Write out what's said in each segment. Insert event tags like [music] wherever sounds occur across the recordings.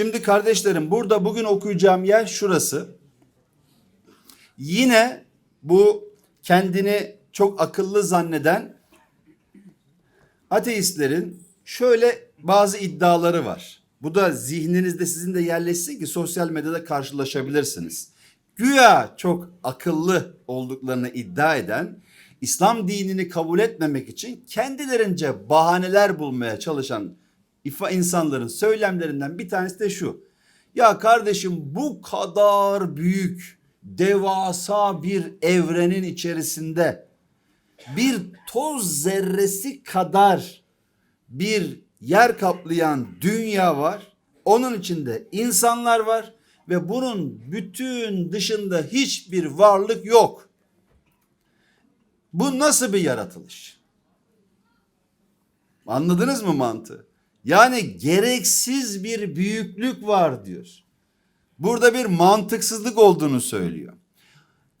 Şimdi kardeşlerim burada bugün okuyacağım yer şurası. Yine bu kendini çok akıllı zanneden ateistlerin şöyle bazı iddiaları var. Bu da zihninizde sizin de yerleşsin ki sosyal medyada karşılaşabilirsiniz. Güya çok akıllı olduklarını iddia eden İslam dinini kabul etmemek için kendilerince bahaneler bulmaya çalışan ifa insanların söylemlerinden bir tanesi de şu. Ya kardeşim bu kadar büyük devasa bir evrenin içerisinde bir toz zerresi kadar bir yer kaplayan dünya var. Onun içinde insanlar var ve bunun bütün dışında hiçbir varlık yok. Bu nasıl bir yaratılış? Anladınız mı mantığı? Yani gereksiz bir büyüklük var diyor. Burada bir mantıksızlık olduğunu söylüyor.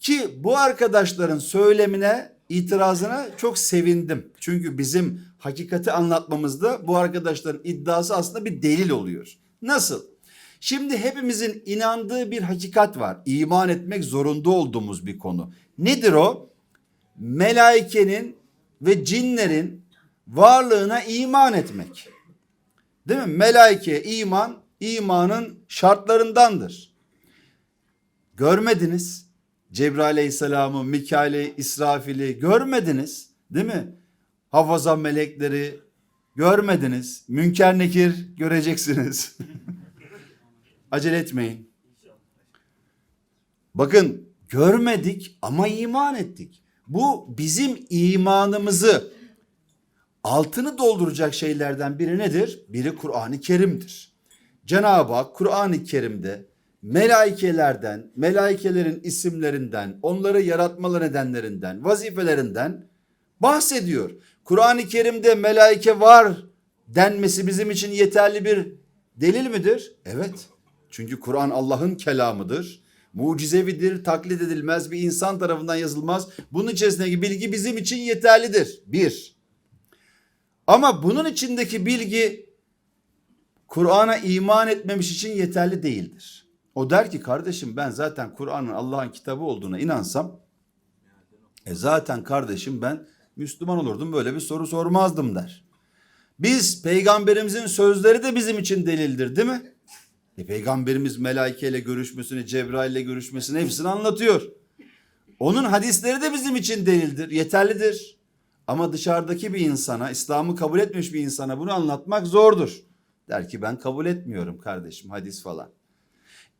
Ki bu arkadaşların söylemine, itirazına çok sevindim. Çünkü bizim hakikati anlatmamızda bu arkadaşların iddiası aslında bir delil oluyor. Nasıl? Şimdi hepimizin inandığı bir hakikat var. İman etmek zorunda olduğumuz bir konu. Nedir o? Melaikenin ve cinlerin varlığına iman etmek. Değil mi? Melaike iman, imanın şartlarındandır. Görmediniz. Cebrail Aleyhisselam'ı, Mikail'i, İsrafil'i görmediniz. Değil mi? Hafaza melekleri görmediniz. Münker nekir göreceksiniz. [laughs] Acele etmeyin. Bakın görmedik ama iman ettik. Bu bizim imanımızı altını dolduracak şeylerden biri nedir? Biri Kur'an-ı Kerim'dir. Cenab-ı Hak Kur'an-ı Kerim'de melaikelerden, melaikelerin isimlerinden, onları yaratma nedenlerinden, vazifelerinden bahsediyor. Kur'an-ı Kerim'de melaike var denmesi bizim için yeterli bir delil midir? Evet. Çünkü Kur'an Allah'ın kelamıdır. Mucizevidir, taklit edilmez, bir insan tarafından yazılmaz. Bunun içerisindeki bilgi bizim için yeterlidir. Bir. Ama bunun içindeki bilgi Kur'an'a iman etmemiş için yeterli değildir. O der ki kardeşim ben zaten Kur'an'ın Allah'ın kitabı olduğuna inansam e zaten kardeşim ben Müslüman olurdum böyle bir soru sormazdım der. Biz peygamberimizin sözleri de bizim için delildir değil mi? E, peygamberimiz melaikeyle görüşmesini, Cebrail'le görüşmesini hepsini anlatıyor. Onun hadisleri de bizim için delildir, yeterlidir. Ama dışarıdaki bir insana, İslam'ı kabul etmiş bir insana bunu anlatmak zordur. Der ki ben kabul etmiyorum kardeşim hadis falan.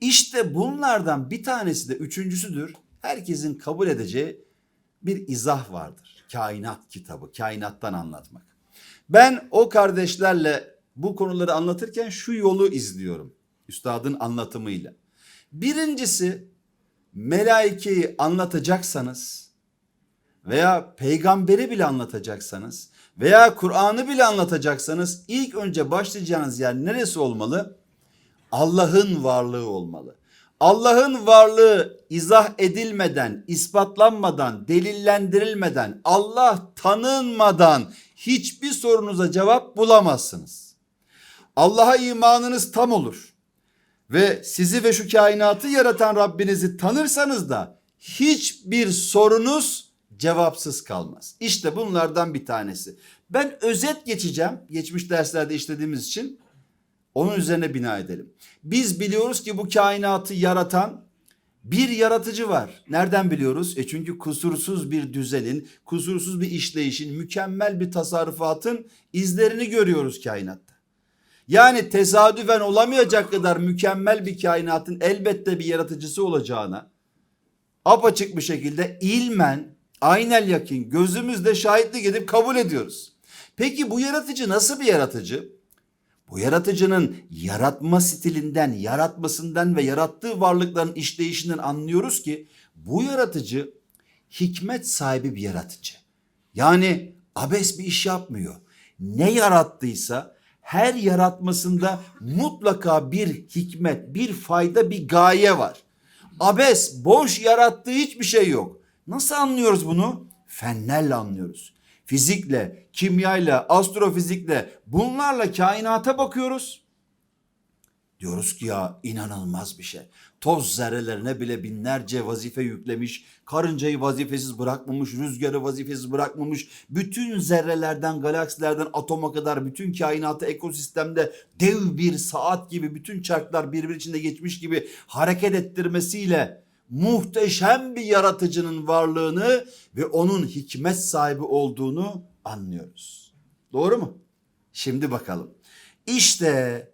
İşte bunlardan bir tanesi de üçüncüsüdür. Herkesin kabul edeceği bir izah vardır. Kainat kitabı, kainattan anlatmak. Ben o kardeşlerle bu konuları anlatırken şu yolu izliyorum. Üstadın anlatımıyla. Birincisi melaikeyi anlatacaksanız veya peygamberi bile anlatacaksanız veya Kur'an'ı bile anlatacaksanız ilk önce başlayacağınız yer neresi olmalı? Allah'ın varlığı olmalı. Allah'ın varlığı izah edilmeden, ispatlanmadan, delillendirilmeden, Allah tanınmadan hiçbir sorunuza cevap bulamazsınız. Allah'a imanınız tam olur ve sizi ve şu kainatı yaratan Rabbinizi tanırsanız da hiçbir sorunuz cevapsız kalmaz. İşte bunlardan bir tanesi. Ben özet geçeceğim. Geçmiş derslerde işlediğimiz için onun üzerine bina edelim. Biz biliyoruz ki bu kainatı yaratan bir yaratıcı var. Nereden biliyoruz? E çünkü kusursuz bir düzenin, kusursuz bir işleyişin, mükemmel bir tasarrufatın izlerini görüyoruz kainatta. Yani tesadüfen olamayacak kadar mükemmel bir kainatın elbette bir yaratıcısı olacağına apaçık bir şekilde ilmen, aynel yakin gözümüzle şahitlik edip kabul ediyoruz. Peki bu yaratıcı nasıl bir yaratıcı? Bu yaratıcının yaratma stilinden, yaratmasından ve yarattığı varlıkların işleyişinden anlıyoruz ki bu yaratıcı hikmet sahibi bir yaratıcı. Yani abes bir iş yapmıyor. Ne yarattıysa her yaratmasında mutlaka bir hikmet, bir fayda, bir gaye var. Abes, boş yarattığı hiçbir şey yok. Nasıl anlıyoruz bunu? Fenlerle anlıyoruz. Fizikle, kimyayla, astrofizikle bunlarla kainata bakıyoruz. Diyoruz ki ya inanılmaz bir şey. Toz zerrelerine bile binlerce vazife yüklemiş. Karıncayı vazifesiz bırakmamış, rüzgarı vazifesiz bırakmamış. Bütün zerrelerden, galaksilerden atoma kadar bütün kainatı ekosistemde dev bir saat gibi bütün çarklar birbiri içinde geçmiş gibi hareket ettirmesiyle muhteşem bir yaratıcının varlığını ve onun hikmet sahibi olduğunu anlıyoruz. Doğru mu? Şimdi bakalım. İşte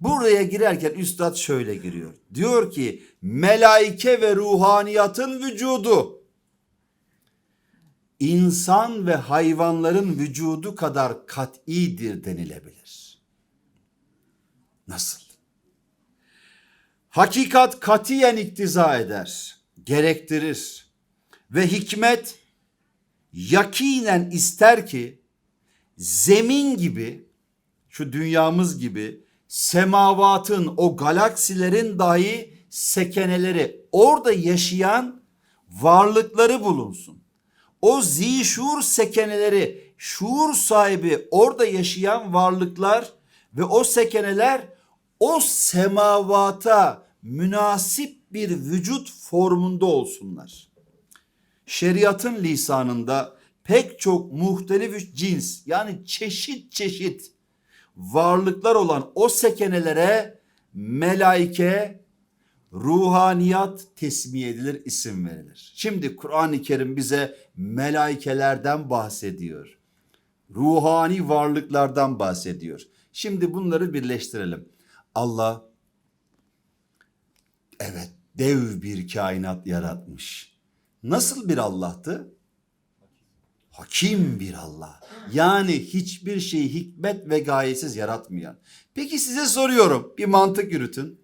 buraya girerken üstad şöyle giriyor. Diyor ki melaike ve ruhaniyatın vücudu insan ve hayvanların vücudu kadar kat'idir denilebilir. Nasıl? Hakikat katiyen iktiza eder, gerektirir ve hikmet yakinen ister ki zemin gibi şu dünyamız gibi semavatın o galaksilerin dahi sekeneleri orada yaşayan varlıkları bulunsun. O zişur sekeneleri şuur sahibi orada yaşayan varlıklar ve o sekeneler o semavata münasip bir vücut formunda olsunlar. Şeriatın lisanında pek çok muhtelif cins yani çeşit çeşit varlıklar olan o sekenelere melaike, ruhaniyat tesmiye edilir, isim verilir. Şimdi Kur'an-ı Kerim bize melaikelerden bahsediyor. Ruhani varlıklardan bahsediyor. Şimdi bunları birleştirelim. Allah evet dev bir kainat yaratmış. Nasıl bir Allah'tı? Hakim bir Allah. Yani hiçbir şeyi hikmet ve gayesiz yaratmayan. Peki size soruyorum bir mantık yürütün.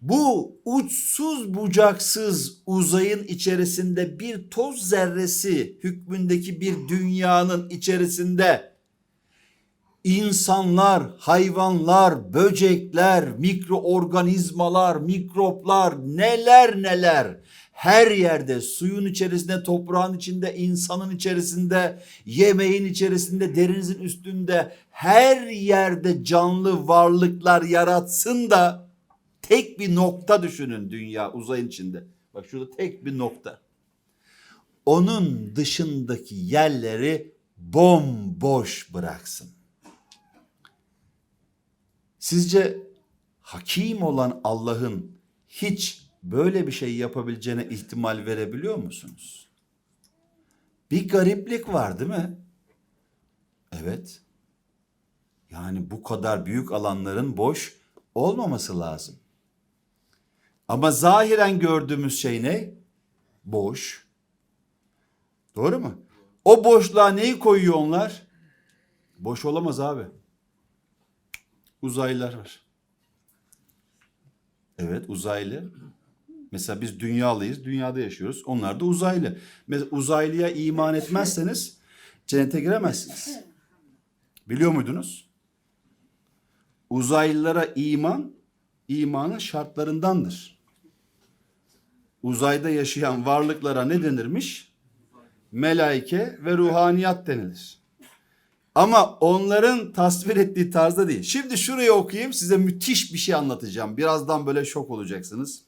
Bu uçsuz bucaksız uzayın içerisinde bir toz zerresi hükmündeki bir dünyanın içerisinde insanlar, hayvanlar, böcekler, mikroorganizmalar, mikroplar neler neler her yerde suyun içerisinde, toprağın içinde, insanın içerisinde, yemeğin içerisinde, derinizin üstünde her yerde canlı varlıklar yaratsın da tek bir nokta düşünün dünya uzayın içinde. Bak şurada tek bir nokta. Onun dışındaki yerleri bomboş bıraksın. Sizce hakim olan Allah'ın hiç böyle bir şey yapabileceğine ihtimal verebiliyor musunuz? Bir gariplik var değil mi? Evet. Yani bu kadar büyük alanların boş olmaması lazım. Ama zahiren gördüğümüz şey ne? Boş. Doğru mu? O boşluğa neyi koyuyor onlar? Boş olamaz abi. Uzaylılar var. Evet uzaylı. Mesela biz dünyalıyız, dünyada yaşıyoruz. Onlar da uzaylı. Mesela uzaylıya iman etmezseniz cennete giremezsiniz. Biliyor muydunuz? Uzaylılara iman, imanın şartlarındandır. Uzayda yaşayan varlıklara ne denirmiş? Melaike ve ruhaniyat denilir. Ama onların tasvir ettiği tarzda değil. Şimdi şurayı okuyayım size müthiş bir şey anlatacağım. Birazdan böyle şok olacaksınız.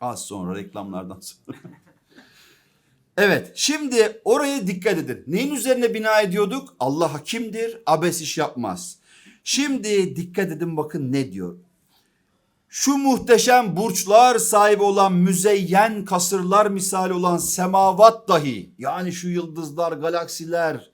Az sonra reklamlardan sonra. [laughs] evet şimdi oraya dikkat edin. Neyin üzerine bina ediyorduk? Allah hakimdir, abes iş yapmaz. Şimdi dikkat edin bakın ne diyor. Şu muhteşem burçlar sahibi olan müzeyyen kasırlar misali olan semavat dahi yani şu yıldızlar, galaksiler,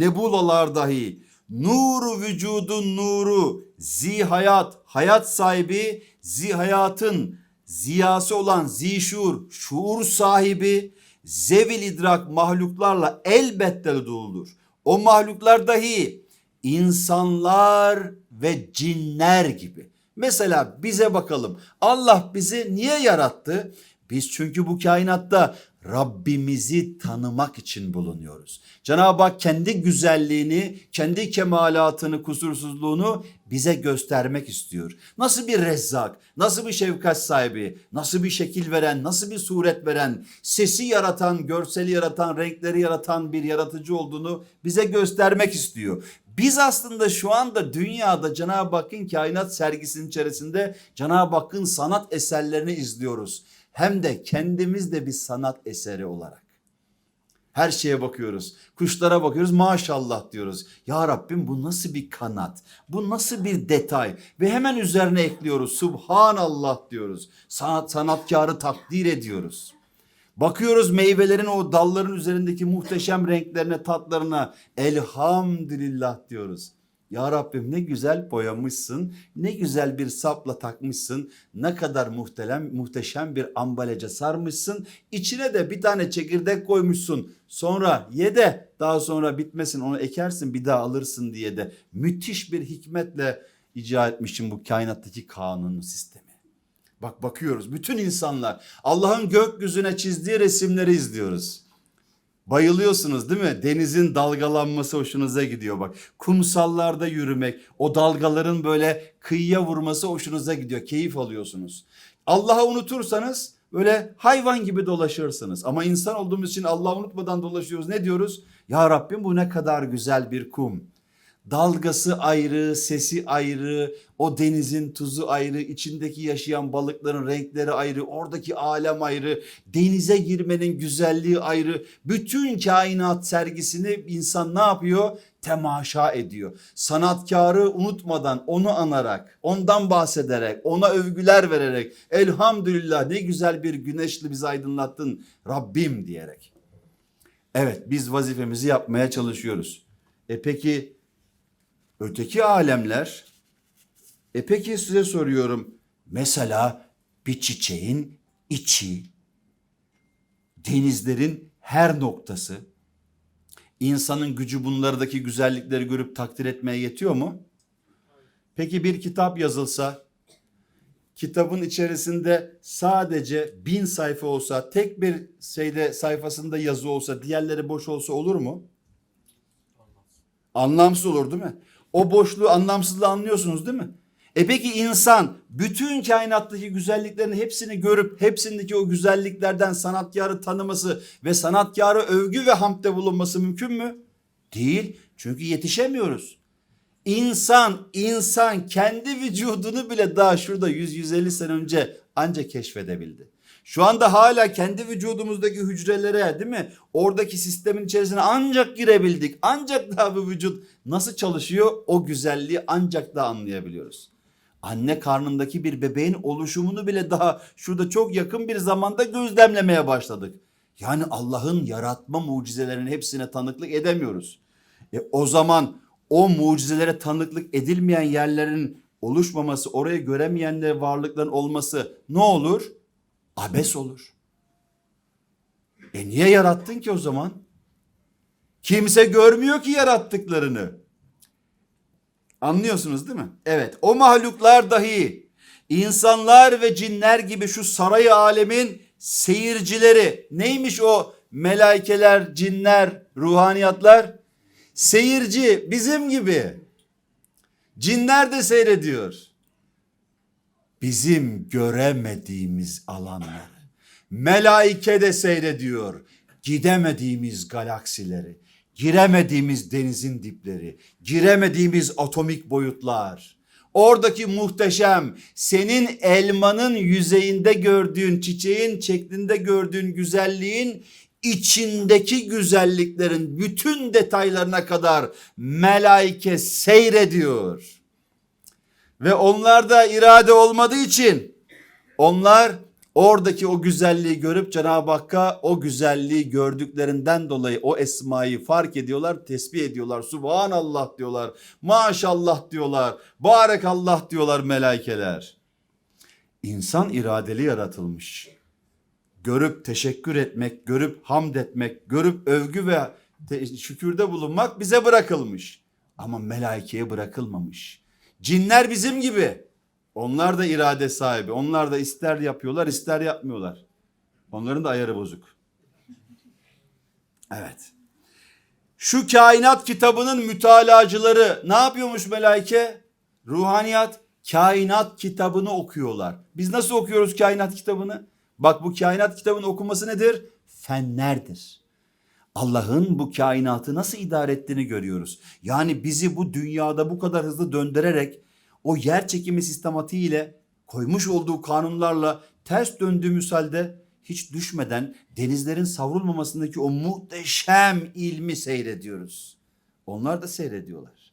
nebulalar dahi nuru vücudun nuru zihayat hayat sahibi zihayatın ziyası olan zişur şuur sahibi zevil idrak mahluklarla elbette doludur. O mahluklar dahi insanlar ve cinler gibi. Mesela bize bakalım. Allah bizi niye yarattı? Biz çünkü bu kainatta Rabbimizi tanımak için bulunuyoruz. Cenab-ı Hak kendi güzelliğini, kendi kemalatını, kusursuzluğunu bize göstermek istiyor. Nasıl bir rezzak, nasıl bir şefkat sahibi, nasıl bir şekil veren, nasıl bir suret veren, sesi yaratan, görseli yaratan, renkleri yaratan bir yaratıcı olduğunu bize göstermek istiyor. Biz aslında şu anda dünyada Cenab-ı Hakk'ın kainat sergisinin içerisinde Cenab-ı Hakk'ın sanat eserlerini izliyoruz. Hem de kendimiz de bir sanat eseri olarak. Her şeye bakıyoruz. Kuşlara bakıyoruz maşallah diyoruz. Ya Rabbim bu nasıl bir kanat? Bu nasıl bir detay? Ve hemen üzerine ekliyoruz. Subhanallah diyoruz. Sanat sanatkarı takdir ediyoruz. Bakıyoruz meyvelerin o dalların üzerindeki muhteşem renklerine, tatlarına. Elhamdülillah diyoruz. Ya Rabbim ne güzel boyamışsın, ne güzel bir sapla takmışsın, ne kadar muhtelem, muhteşem bir ambalaja sarmışsın. İçine de bir tane çekirdek koymuşsun. Sonra ye de daha sonra bitmesin onu ekersin bir daha alırsın diye de müthiş bir hikmetle icra etmişim bu kainattaki kanunu sistemi. Bak bakıyoruz bütün insanlar Allah'ın gökyüzüne çizdiği resimleri izliyoruz. Bayılıyorsunuz değil mi? Denizin dalgalanması hoşunuza gidiyor bak. Kumsallarda yürümek, o dalgaların böyle kıyıya vurması hoşunuza gidiyor. Keyif alıyorsunuz. Allah'ı unutursanız böyle hayvan gibi dolaşırsınız. Ama insan olduğumuz için Allah'ı unutmadan dolaşıyoruz. Ne diyoruz? Ya Rabbim bu ne kadar güzel bir kum. Dalgası ayrı, sesi ayrı, o denizin tuzu ayrı, içindeki yaşayan balıkların renkleri ayrı, oradaki alem ayrı, denize girmenin güzelliği ayrı. Bütün kainat sergisini insan ne yapıyor? Temaşa ediyor. Sanatkarı unutmadan, onu anarak, ondan bahsederek, ona övgüler vererek, elhamdülillah ne güzel bir güneşli bizi aydınlattın Rabbim diyerek. Evet biz vazifemizi yapmaya çalışıyoruz. E peki Öteki alemler e peki size soruyorum. Mesela bir çiçeğin içi, denizlerin her noktası, insanın gücü bunlardaki güzellikleri görüp takdir etmeye yetiyor mu? Peki bir kitap yazılsa, kitabın içerisinde sadece bin sayfa olsa, tek bir şeyde sayfasında yazı olsa, diğerleri boş olsa olur mu? Anlamsız olur değil mi? O boşluğu anlamsızlığı anlıyorsunuz değil mi? E peki insan bütün kainattaki güzelliklerin hepsini görüp hepsindeki o güzelliklerden sanatkarı tanıması ve sanatkarı övgü ve hamde bulunması mümkün mü? Değil. Çünkü yetişemiyoruz. İnsan, insan kendi vücudunu bile daha şurada 100-150 sene önce ancak keşfedebildi. Şu anda hala kendi vücudumuzdaki hücrelere değil mi? Oradaki sistemin içerisine ancak girebildik. Ancak daha bu vücut nasıl çalışıyor o güzelliği ancak da anlayabiliyoruz. Anne karnındaki bir bebeğin oluşumunu bile daha şurada çok yakın bir zamanda gözlemlemeye başladık. Yani Allah'ın yaratma mucizelerinin hepsine tanıklık edemiyoruz. E o zaman o mucizelere tanıklık edilmeyen yerlerin oluşmaması, orayı göremeyenler varlıkların olması ne olur? Abes olur. E niye yarattın ki o zaman? Kimse görmüyor ki yarattıklarını. Anlıyorsunuz değil mi? Evet o mahluklar dahi insanlar ve cinler gibi şu saray alemin seyircileri neymiş o melaikeler, cinler, ruhaniyatlar? Seyirci bizim gibi. Cinler de seyrediyor bizim göremediğimiz alanları. Melaike de seyrediyor gidemediğimiz galaksileri, giremediğimiz denizin dipleri, giremediğimiz atomik boyutlar. Oradaki muhteşem senin elmanın yüzeyinde gördüğün çiçeğin şeklinde gördüğün güzelliğin içindeki güzelliklerin bütün detaylarına kadar melaike seyrediyor. Ve onlarda irade olmadığı için onlar oradaki o güzelliği görüp Cenab-ı Hakk'a o güzelliği gördüklerinden dolayı o esmayı fark ediyorlar, tesbih ediyorlar. Subhanallah diyorlar, maşallah diyorlar, barekallah diyorlar melaikeler. İnsan iradeli yaratılmış. Görüp teşekkür etmek, görüp hamd etmek, görüp övgü ve şükürde bulunmak bize bırakılmış. Ama melaikeye bırakılmamış. Cinler bizim gibi. Onlar da irade sahibi. Onlar da ister yapıyorlar ister yapmıyorlar. Onların da ayarı bozuk. Evet. Şu kainat kitabının mütalacıları ne yapıyormuş melaike? Ruhaniyat kainat kitabını okuyorlar. Biz nasıl okuyoruz kainat kitabını? Bak bu kainat kitabının okuması nedir? Fenlerdir. Allah'ın bu kainatı nasıl idare ettiğini görüyoruz. Yani bizi bu dünyada bu kadar hızlı döndürerek o yer çekimi sistematiğiyle koymuş olduğu kanunlarla ters döndüğümüz halde hiç düşmeden denizlerin savrulmamasındaki o muhteşem ilmi seyrediyoruz. Onlar da seyrediyorlar.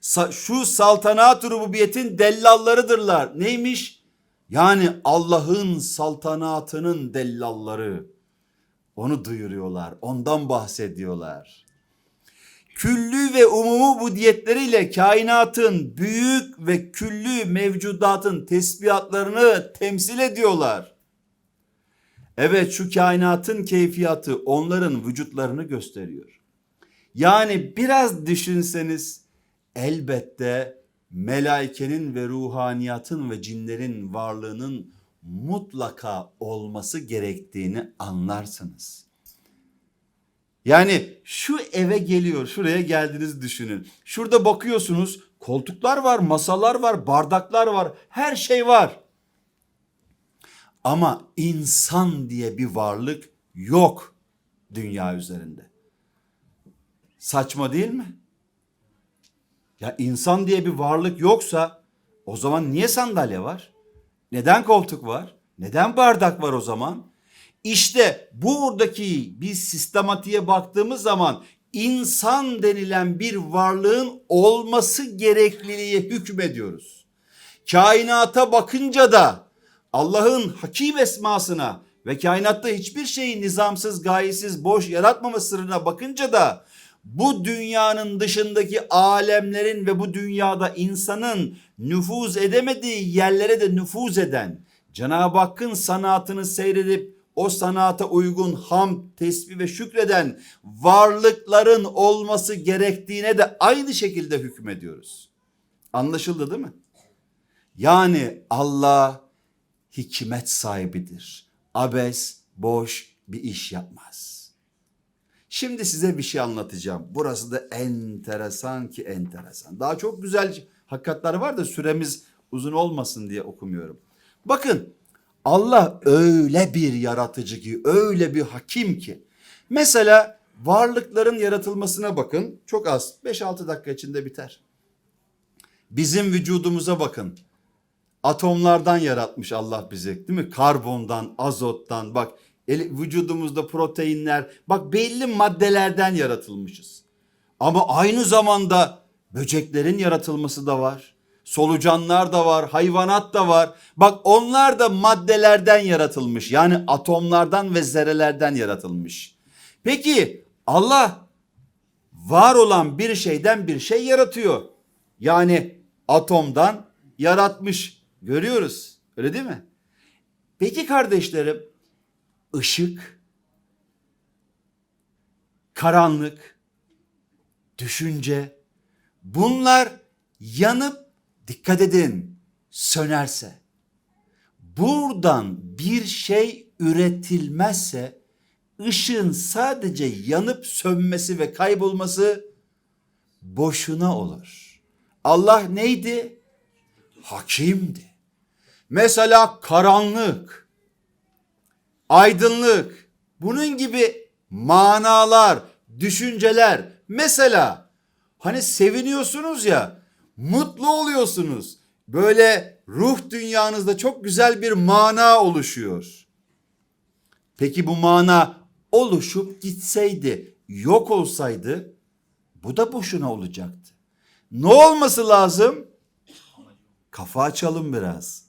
Sa- şu saltanat rububiyetin dellallarıdırlar. Neymiş? Yani Allah'ın saltanatının dellalları. Onu duyuruyorlar, ondan bahsediyorlar. Küllü ve umumu budiyetleriyle kainatın büyük ve küllü mevcudatın tesbihatlarını temsil ediyorlar. Evet şu kainatın keyfiyatı onların vücutlarını gösteriyor. Yani biraz düşünseniz elbette melaikenin ve ruhaniyatın ve cinlerin varlığının mutlaka olması gerektiğini anlarsınız. Yani şu eve geliyor, şuraya geldiniz düşünün. Şurada bakıyorsunuz, koltuklar var, masalar var, bardaklar var, her şey var. Ama insan diye bir varlık yok dünya üzerinde. Saçma değil mi? Ya insan diye bir varlık yoksa o zaman niye sandalye var? Neden koltuk var? Neden bardak var o zaman? İşte buradaki bir sistematiğe baktığımız zaman insan denilen bir varlığın olması gerekliliği hükmediyoruz. Kainata bakınca da Allah'ın hakim esmasına ve kainatta hiçbir şeyi nizamsız, gayesiz, boş yaratmama sırrına bakınca da bu dünyanın dışındaki alemlerin ve bu dünyada insanın nüfuz edemediği yerlere de nüfuz eden, Cenab-ı Hakk'ın sanatını seyredip o sanata uygun ham, tesbih ve şükreden varlıkların olması gerektiğine de aynı şekilde hükmediyoruz. Anlaşıldı değil mi? Yani Allah hikmet sahibidir. Abes, boş bir iş yapmaz. Şimdi size bir şey anlatacağım. Burası da enteresan ki enteresan. Daha çok güzel hakikatler var da süremiz uzun olmasın diye okumuyorum. Bakın Allah öyle bir yaratıcı ki, öyle bir hakim ki. Mesela varlıkların yaratılmasına bakın. Çok az. 5-6 dakika içinde biter. Bizim vücudumuza bakın. Atomlardan yaratmış Allah bizi değil mi? Karbondan, azottan bak vücudumuzda proteinler bak belli maddelerden yaratılmışız. Ama aynı zamanda böceklerin yaratılması da var. Solucanlar da var, hayvanat da var. Bak onlar da maddelerden yaratılmış. Yani atomlardan ve zerrelerden yaratılmış. Peki Allah var olan bir şeyden bir şey yaratıyor. Yani atomdan yaratmış. Görüyoruz. Öyle değil mi? Peki kardeşlerim ışık, karanlık, düşünce bunlar yanıp dikkat edin sönerse buradan bir şey üretilmezse ışığın sadece yanıp sönmesi ve kaybolması boşuna olur. Allah neydi? Hakimdi. Mesela karanlık, aydınlık, bunun gibi manalar, düşünceler. Mesela hani seviniyorsunuz ya, mutlu oluyorsunuz. Böyle ruh dünyanızda çok güzel bir mana oluşuyor. Peki bu mana oluşup gitseydi, yok olsaydı bu da boşuna olacaktı. Ne olması lazım? Kafa açalım biraz.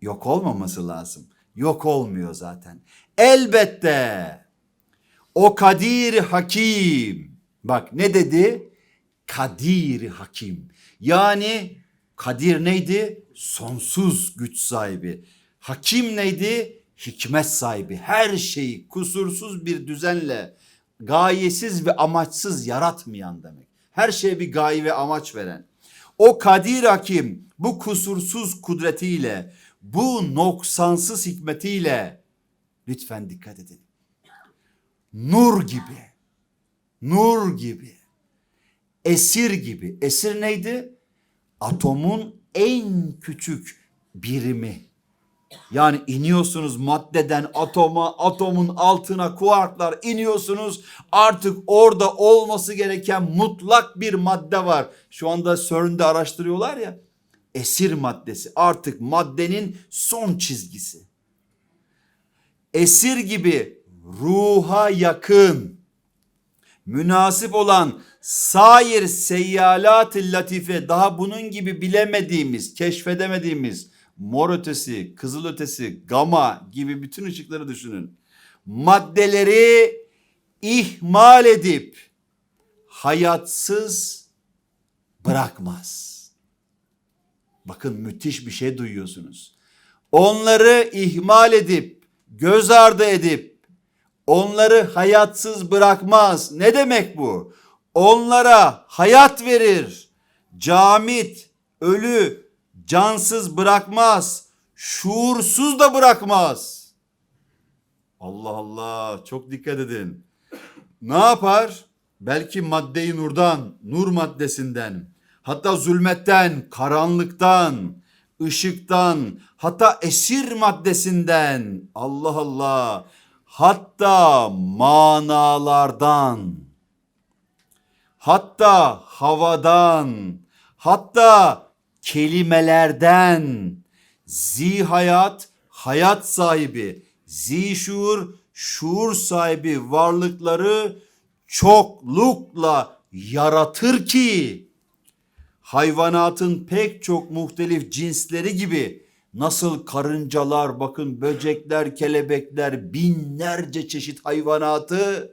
Yok olmaması lazım. Yok olmuyor zaten. Elbette o Kadir Hakim. Bak ne dedi? Kadir Hakim. Yani Kadir neydi? Sonsuz güç sahibi. Hakim neydi? Hikmet sahibi. Her şeyi kusursuz bir düzenle gayesiz ve amaçsız yaratmayan demek. Her şeye bir gaye ve amaç veren. O Kadir Hakim bu kusursuz kudretiyle, bu noksansız hikmetiyle lütfen dikkat edin. Nur gibi, nur gibi, esir gibi. Esir neydi? Atomun en küçük birimi. Yani iniyorsunuz maddeden atoma, atomun altına kuarklar iniyorsunuz. Artık orada olması gereken mutlak bir madde var. Şu anda CERN'de araştırıyorlar ya. Esir maddesi artık maddenin son çizgisi. Esir gibi ruha yakın, münasip olan sair seyyalat latife daha bunun gibi bilemediğimiz, keşfedemediğimiz mor ötesi, kızıl ötesi, gama gibi bütün ışıkları düşünün. Maddeleri ihmal edip hayatsız bırakmaz. Bakın müthiş bir şey duyuyorsunuz. Onları ihmal edip, göz ardı edip, onları hayatsız bırakmaz. Ne demek bu? Onlara hayat verir. Camit, ölü, cansız bırakmaz. Şuursuz da bırakmaz. Allah Allah çok dikkat edin. Ne yapar? Belki maddeyi nurdan, nur maddesinden, hatta zulmetten, karanlıktan, ışıktan, hatta esir maddesinden, Allah Allah, hatta manalardan, hatta havadan, hatta kelimelerden, zihayat, hayat sahibi, zişur, şuur sahibi varlıkları çoklukla yaratır ki hayvanatın pek çok muhtelif cinsleri gibi nasıl karıncalar bakın böcekler kelebekler binlerce çeşit hayvanatı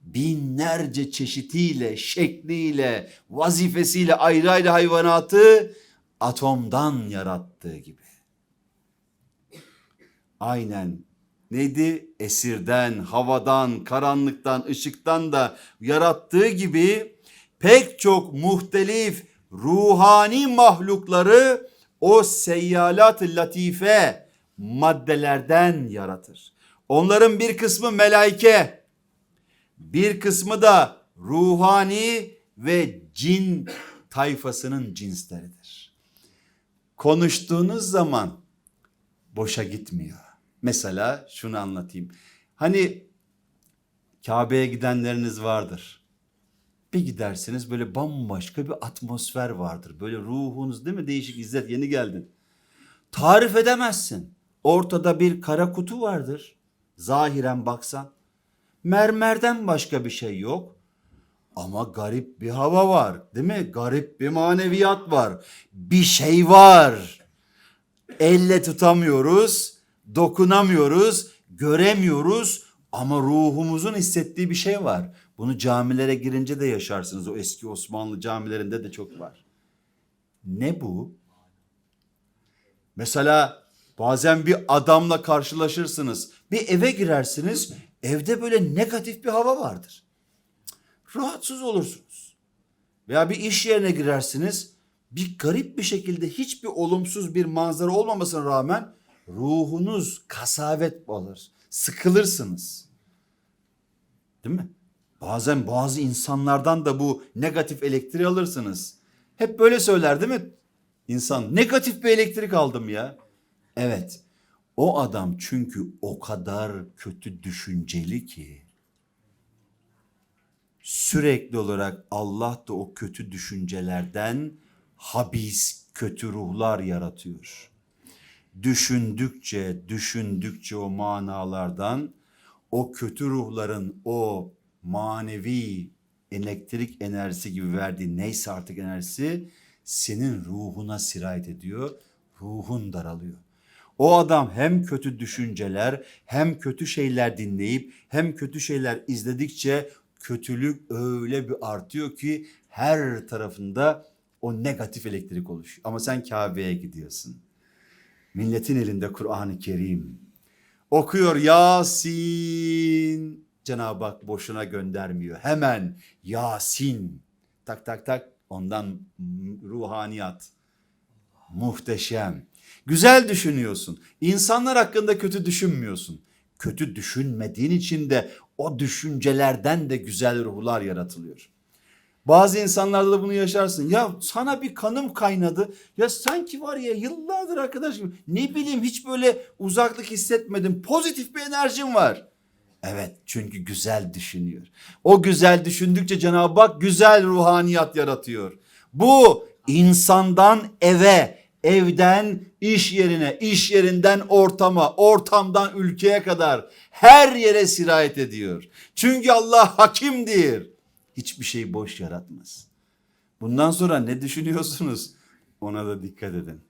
binlerce çeşitiyle şekliyle vazifesiyle ayrı ayrı hayvanatı atomdan yarattığı gibi. Aynen neydi? Esirden, havadan, karanlıktan, ışıktan da yarattığı gibi pek çok muhtelif ruhani mahlukları o seyyalat latife maddelerden yaratır. Onların bir kısmı melaike, bir kısmı da ruhani ve cin tayfasının cinsleridir. Konuştuğunuz zaman boşa gitmiyor. Mesela şunu anlatayım. Hani Kabe'ye gidenleriniz vardır. Bir gidersiniz böyle bambaşka bir atmosfer vardır. Böyle ruhunuz değil mi değişik İzzet yeni geldin. Tarif edemezsin. Ortada bir kara kutu vardır. Zahiren baksan. Mermerden başka bir şey yok. Ama garip bir hava var değil mi? Garip bir maneviyat var. Bir şey var. Elle tutamıyoruz, dokunamıyoruz, göremiyoruz ama ruhumuzun hissettiği bir şey var. Bunu camilere girince de yaşarsınız. O eski Osmanlı camilerinde de çok var. Ne bu? Mesela bazen bir adamla karşılaşırsınız. Bir eve girersiniz. Evde böyle negatif bir hava vardır. Rahatsız olursunuz. Veya bir iş yerine girersiniz. Bir garip bir şekilde hiçbir olumsuz bir manzara olmamasına rağmen ruhunuz kasavet alır. Sıkılırsınız. Değil mi? Bazen bazı insanlardan da bu negatif elektriği alırsınız. Hep böyle söyler değil mi? İnsan negatif bir elektrik aldım ya. Evet. O adam çünkü o kadar kötü düşünceli ki sürekli olarak Allah da o kötü düşüncelerden habis kötü ruhlar yaratıyor. Düşündükçe, düşündükçe o manalardan o kötü ruhların o manevi elektrik enerjisi gibi verdiği neyse artık enerjisi senin ruhuna sirayet ediyor. Ruhun daralıyor. O adam hem kötü düşünceler hem kötü şeyler dinleyip hem kötü şeyler izledikçe kötülük öyle bir artıyor ki her tarafında o negatif elektrik oluşuyor. Ama sen Kabe'ye gidiyorsun. Milletin elinde Kur'an-ı Kerim. Okuyor Yasin. Cenab-ı Hak boşuna göndermiyor. Hemen Yasin. Tak tak tak ondan ruhaniyat. Muhteşem. Güzel düşünüyorsun. İnsanlar hakkında kötü düşünmüyorsun. Kötü düşünmediğin için de o düşüncelerden de güzel ruhlar yaratılıyor. Bazı insanlarda da bunu yaşarsın. Ya sana bir kanım kaynadı. Ya sanki var ya yıllardır arkadaşım. Ne bileyim hiç böyle uzaklık hissetmedim. Pozitif bir enerjim var. Evet çünkü güzel düşünüyor. O güzel düşündükçe Cenab-ı Hak güzel ruhaniyat yaratıyor. Bu insandan eve, evden iş yerine, iş yerinden ortama, ortamdan ülkeye kadar her yere sirayet ediyor. Çünkü Allah hakimdir. Hiçbir şey boş yaratmaz. Bundan sonra ne düşünüyorsunuz? Ona da dikkat edin.